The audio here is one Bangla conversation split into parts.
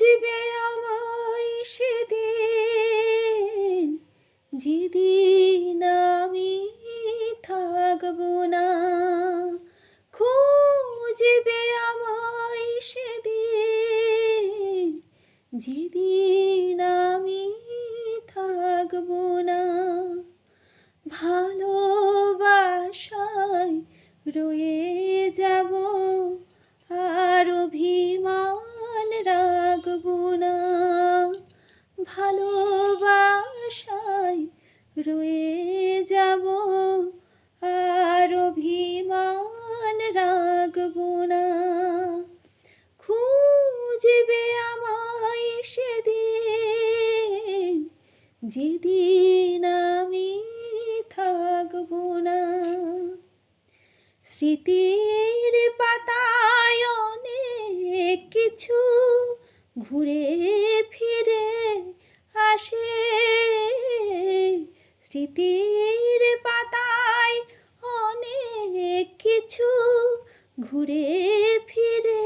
খুঁজবে আমায় সেদিন। যেদিন আমি থাকব না, খুঁজবে আমায় সেদিন। যেদিন আমি থাকব না, ভালোবাসায় রয়ে যাব আর অভিমান রাখব না ভালোবাসায় রয়ে যাব আর অভিমান রাখব না। খুঁজবে আমায় সেদিন, যেদিন আমি থাকব না। স্মৃতির পাতায় অনেক কিছু ঘুরে ফিরে স্মৃতির পাতায় অনেক কিছু ঘুরে ফিরে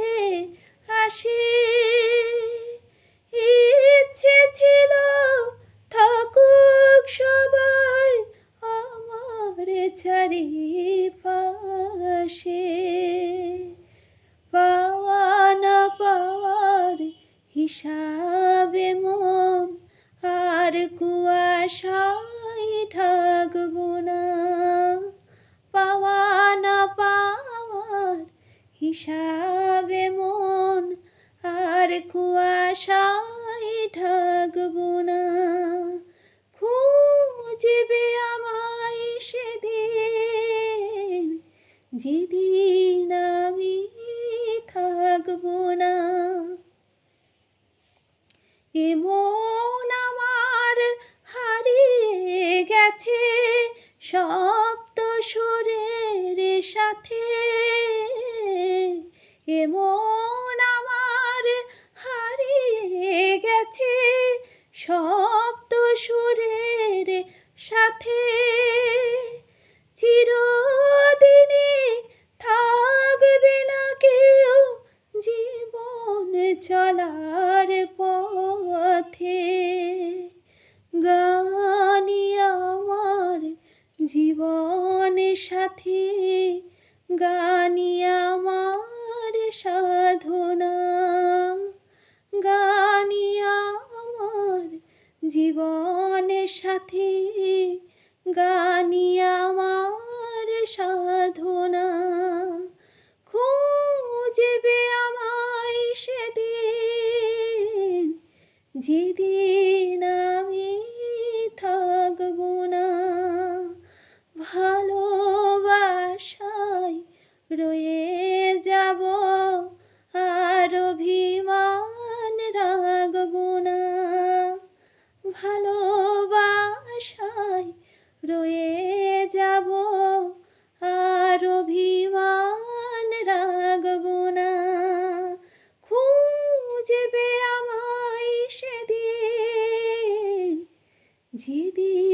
আসে। ইচ্ছে ছিল থাকুক সবাই আমার চারিপাশে। পাওয়া না পাওয়ার হিসাবে মন আর কুয়াশায় হিসাবে মন, আর কুয়াশায় ঢাকবো না। খুঁজবে আমায় সেদিন, যেদিন আমি থাকব না। এমন আমার হারিয়ে গেছে সপ্ত সুরের সাথে এমন আমার হারিয়ে গেছে সপ্ত সুরের সাথে। চিরদিনে থাকবে না কেউ জীবন চলার পথে। গানি আমার জীবন সাথী গানি আমার সাধনা গানি আমার জীবন সাথে। গানি আমার সাধনা। খুঁজবে আমায় সেদিন। যেদিন রয়ে যাব আর অভিমান রাগব না। খুঁজবে আমায় সেদিন যেদিন